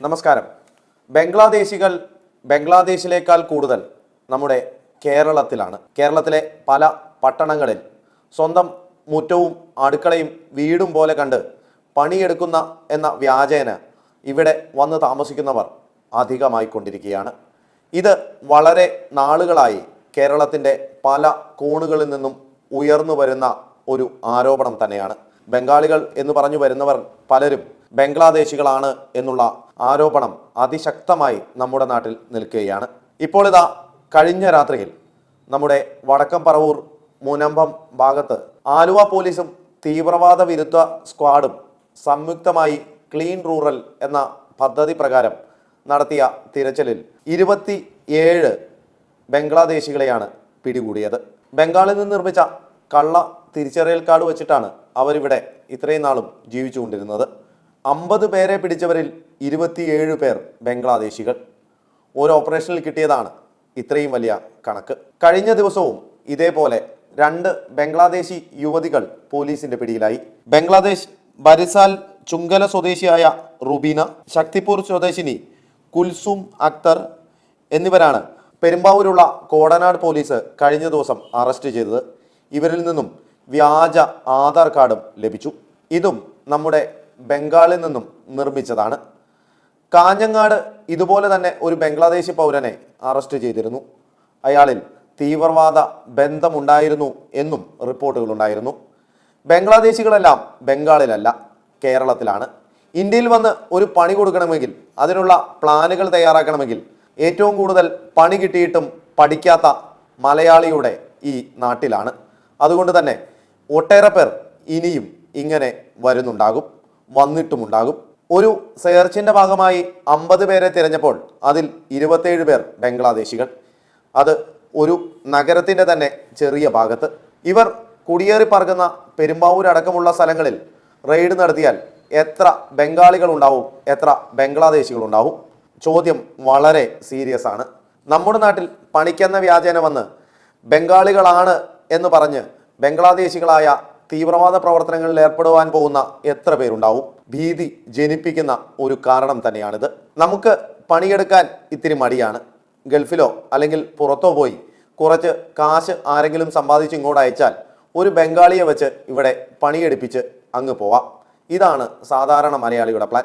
നമസ്കാരം. ബംഗ്ലാദേശികൾ ബംഗ്ലാദേശിലേക്കാൾ കൂടുതൽ നമ്മുടെ കേരളത്തിലാണ്. കേരളത്തിലെ പല പട്ടണങ്ങളിൽ സ്വന്തം മുറ്റവും അടുക്കളയും വീടും പോലെ കണ്ട് പണിയെടുക്കുന്ന എന്ന വ്യാജേന ഇവിടെ വന്ന് താമസിക്കുന്നവർ അധികമായിക്കൊണ്ടിരിക്കുകയാണ്. ഇത് വളരെ നാളുകളായി കേരളത്തിന്റെ പല കോണുകളിൽ നിന്നും ഉയർന്നു വരുന്ന ഒരു ആരോപണം തന്നെയാണ്. ബംഗാളികൾ എന്ന് പറഞ്ഞു വരുന്നവർ പലരും ബംഗ്ലാദേശികളാണ് എന്നുള്ള ആരോപണം അതിശക്തമായി നമ്മുടെ നാട്ടിൽ നിൽക്കുകയാണ്. ഇപ്പോൾ ഇതാ കഴിഞ്ഞ രാത്രിയിൽ നമ്മുടെ വടക്കം പറവൂർ മുനമ്പം ഭാഗത്ത് ആലുവ പോലീസും തീവ്രവാദ വിരുദ്ധ സ്ക്വാഡും സംയുക്തമായി ക്ലീൻ റൂറൽ എന്ന പദ്ധതി പ്രകാരം നടത്തിയ തിരച്ചിലിൽ ഇരുപത്തി ഏഴ് ബംഗ്ലാദേശികളെയാണ് പിടികൂടിയത്. ബംഗാളിൽ നിന്ന് നിർമ്മിച്ച കള്ള തിരിച്ചറിയൽ കാർഡ് വെച്ചിട്ടാണ് അവരിവിടെ ഇത്രയും നാളും ജീവിച്ചുകൊണ്ടിരുന്നത്. അമ്പത് പേരെ പിടിച്ചവരിൽ ഇരുപത്തിയേഴ് പേർ ബംഗ്ലാദേശികൾ. ഒരു ഓപ്പറേഷനിൽ കിട്ടിയതാണ് ഇത്രയും വലിയ കണക്ക്. കഴിഞ്ഞ ദിവസവും ഇതേപോലെ രണ്ട് ബംഗ്ലാദേശി യുവതികൾ പോലീസിന്റെ പിടിയിലായി. ബംഗ്ലാദേശ് ബരിസാൽ ചുങ്കല സ്വദേശിയായ റുബീന ശക്തിപൂർ സ്വദേശിനി കുൽസും അക്തർ എന്നിവരാണ് പെരുമ്പാവൂരുള്ള കോടനാട് പോലീസ് കഴിഞ്ഞ ദിവസം അറസ്റ്റ് ചെയ്തത്. ഇവരിൽ നിന്നും വ്യാജ ആധാർ കാർഡും ലഭിച്ചു. ഇതും നമ്മുടെ ബംഗാളിൽ നിന്നും നിർമ്മിച്ചതാണ്. കാഞ്ഞങ്ങാട് ഇതുപോലെ തന്നെ ഒരു ബംഗ്ലാദേശി പൗരനെ അറസ്റ്റ് ചെയ്തിരുന്നു. അയാളിൽ തീവ്രവാദ ബന്ധമുണ്ടായിരുന്നു എന്നും റിപ്പോർട്ടുകളുണ്ടായിരുന്നു. ബംഗ്ലാദേശികളെല്ലാം ബംഗാളിലല്ല കേരളത്തിലാണ്. ഇന്ത്യയിൽ വന്ന് ഒരു പണി കൊടുക്കണമെങ്കിൽ അതിനുള്ള പ്ലാനുകൾ തയ്യാറാക്കണമെങ്കിൽ ഏറ്റവും കൂടുതൽ പണി കിട്ടിയിട്ടും പഠിക്കാത്ത മലയാളിയുടെ ഈ നാട്ടിലാണ്. അതുകൊണ്ട് തന്നെ ഒട്ടേറെ പേർ ഇനിയും ഇങ്ങനെ വരുന്നുണ്ടാകും. വന്നിട്ടുമുണ്ടാകും. ഒരു സെർച്ചിന്റെ ഭാഗമായി അമ്പത് പേരെ തിരഞ്ഞപ്പോൾ അതിൽ ഇരുപത്തേഴ് പേർ ബംഗ്ലാദേശികൾ. അത് ഒരു നഗരത്തിന്റെ തന്നെ ചെറിയ ഭാഗത്ത്. ഇവർ കുടിയേറി പറക്കുന്ന പെരുമ്പാവൂർ അടക്കമുള്ള സ്ഥലങ്ങളിൽ റെയ്ഡ് നടത്തിയാൽ എത്ര ബംഗാളികൾ ഉണ്ടാവും എത്ര ബംഗ്ലാദേശികൾ ഉണ്ടാവും? ചോദ്യം വളരെ സീരിയസ് ആണ്. നമ്മുടെ നാട്ടിൽ പണിക്കെന്ന വ്യാജേന വന്ന് ബംഗാളികളാണ് എന്ന് പറഞ്ഞ് ബംഗ്ലാദേശികളായ തീവ്രവാദ പ്രവർത്തനങ്ങളിൽ ഏർപ്പെടുവാൻ പോകുന്ന എത്ര പേരുണ്ടാവും? ഭീതി ജനിപ്പിക്കുന്ന ഒരു കാരണം തന്നെയാണിത്. നമുക്ക് പണിയെടുക്കാൻ ഇത്തിരി മടിയാണ്. ഗൾഫിലോ അല്ലെങ്കിൽ പുറത്തോ പോയി കുറച്ച് കാശ് ആരെങ്കിലും സമ്പാദിച്ച് ഇങ്ങോട്ട് അയച്ചാൽ ഒരു ബംഗാളിയെ വെച്ച് ഇവിടെ പണിയെടുപ്പിച്ച് അങ്ങ് പോവാം. ഇതാണ് സാധാരണ മലയാളിയുടെ പ്ലാൻ.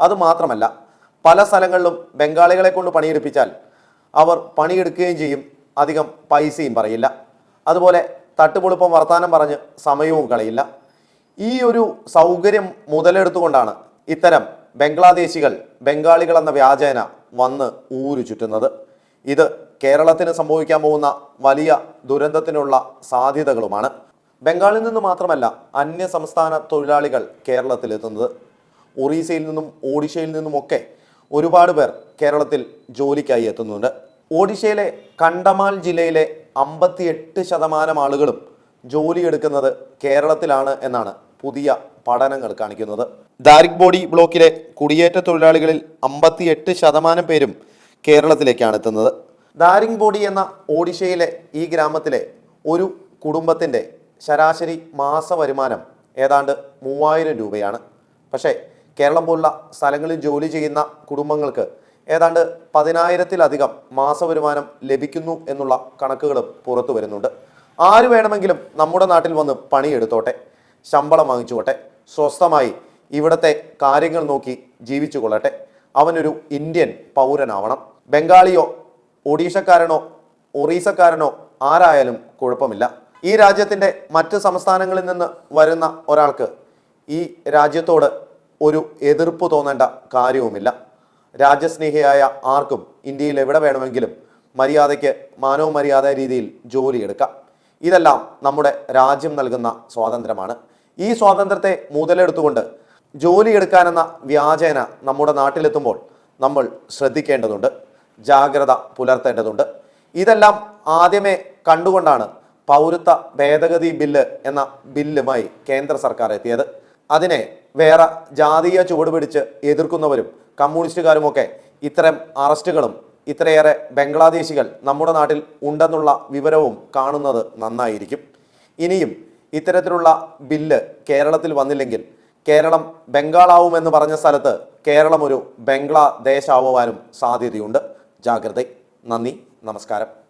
അതുമാത്രമല്ല പല സ്ഥലങ്ങളിലും ബംഗാളികളെ കൊണ്ട് പണിയെടുപ്പിച്ചാൽ അവർ പണിയെടുക്കുകയും ചെയ്യും. അധികം പൈസയും പറയില്ല. അതുപോലെ തട്ടുപൊളുപ്പം വർത്താനം പറഞ്ഞ് സമയവും കളയില്ല. ഈ ഒരു സൗകര്യം മുതലെടുത്തുകൊണ്ടാണ് ഇത്തരം ബംഗ്ലാദേശികൾ ബംഗാളികൾ എന്ന വ്യാജേന വന്ന് ഊരു ചുറ്റുന്നത്. ഇത് കേരളത്തിന് സംഭവിക്കാൻ പോകുന്ന വലിയ ദുരന്തത്തിനുള്ള സാധ്യതകളുമാണ്. ബംഗാളിൽ നിന്ന് മാത്രമല്ല അന്യ സംസ്ഥാന തൊഴിലാളികൾ കേരളത്തിലെത്തുന്നത്. ഒറീസയിൽ നിന്നും ഒഡീഷയിൽ നിന്നുമൊക്കെ ഒരുപാട് പേർ കേരളത്തിൽ ജോലിക്കായി എത്തുന്നുണ്ട്. ഒഡീഷയിലെ കണ്ടമാൽ ജില്ലയിലെ അമ്പത്തിയെട്ട് ശതമാനം ആളുകളും ജോലി എടുക്കുന്നത് കേരളത്തിലാണ് എന്നാണ് പുതിയ പഠനങ്ങൾ കാണിക്കുന്നത്. ദാരിക് ബോഡി ബ്ലോക്കിലെ കുടിയേറ്റ തൊഴിലാളികളിൽ അമ്പത്തിയെട്ട് ശതമാനം പേരും കേരളത്തിലേക്കാണ് എത്തുന്നത്. ദാരിങ് ബോഡി എന്ന ഒഡീഷയിലെ ഈ ഗ്രാമത്തിലെ ഒരു കുടുംബത്തിന്റെ ശരാശരി മാസ വരുമാനം ഏതാണ്ട് മൂവായിരം രൂപയാണ്. പക്ഷേ കേരളം പോലുള്ള സ്ഥലങ്ങളിൽ ജോലി ചെയ്യുന്ന കുടുംബങ്ങൾക്ക് ഏതാണ്ട് പതിനായിരത്തിലധികം മാസവരുമാനം ലഭിക്കുന്നു എന്നുള്ള കണക്കുകളും പുറത്തു വരുന്നുണ്ട്. ആര് വേണമെങ്കിലും നമ്മുടെ നാട്ടിൽ വന്ന് പണിയെടുത്തോട്ടെ ശമ്പളം വാങ്ങിച്ചുകൊട്ടെ സ്വസ്ഥമായി ഇവിടുത്തെ കാര്യങ്ങൾ നോക്കി ജീവിച്ചു കൊള്ളട്ടെ അവനൊരു ഇന്ത്യൻ പൗരനാവണം. ബംഗാളിയോ ഒഡീഷക്കാരനോ ഒറീസക്കാരനോ ആരായാലും കുഴപ്പമില്ല. ഈ രാജ്യത്തിന്റെ മറ്റ് സംസ്ഥാനങ്ങളിൽ നിന്ന് വരുന്ന ഒരാൾക്ക് ഈ രാജ്യത്തോട് ഒരു എതിർപ്പ് തോന്നേണ്ട കാര്യവുമില്ല. രാജ്യസ്നേഹിയായ ആർക്കും ഇന്ത്യയിൽ എവിടെ വേണമെങ്കിലും മര്യാദയ്ക്ക് മാനവ മര്യാദ രീതിയിൽ ജോലിയെടുക്കാം. ഇതെല്ലാം നമ്മുടെ രാജ്യം നൽകുന്ന സ്വാതന്ത്ര്യമാണ്. ഈ സ്വാതന്ത്ര്യത്തെ മുതലെടുത്തുകൊണ്ട് ജോലിയെടുക്കാനെന്ന വ്യാജേന നമ്മുടെ നാട്ടിലെത്തുമ്പോൾ നമ്മൾ ശ്രദ്ധിക്കേണ്ടതുണ്ട് ജാഗ്രത പുലർത്തേണ്ടതുണ്ട്. ഇതെല്ലാം ആദ്യമേ കണ്ടുകൊണ്ടാണ് പൗരത്വ ഭേദഗതി ബില്ല് എന്ന ബില്ലുമായി കേന്ദ്ര സർക്കാർ എത്തിയത്. അതിനെ വേറെ ജാതീയ ചുവടുപിടിച്ച് എതിർക്കുന്നവരും കമ്മ്യൂണിസ്റ്റുകാരുമൊക്കെ ഇത്തരം അറസ്റ്റുകളും ഇത്രയേറെ ബംഗ്ലാദേശികൾ നമ്മുടെ നാട്ടിൽ ഉണ്ടെന്നുള്ള വിവരവും കാണുന്നത് നന്നായിരിക്കും. ഇനിയും ഇത്തരത്തിലുള്ള ബില്ല് കേരളത്തിൽ വന്നില്ലെങ്കിൽ കേരളം ബംഗാളാവുമെന്ന് പറഞ്ഞ സ്ഥലത്ത് കേരളം ഒരു ബംഗ്ലാദേശാവുവാനും സാധ്യതയുണ്ട്. ജാഗ്രത. നന്ദി. നമസ്കാരം.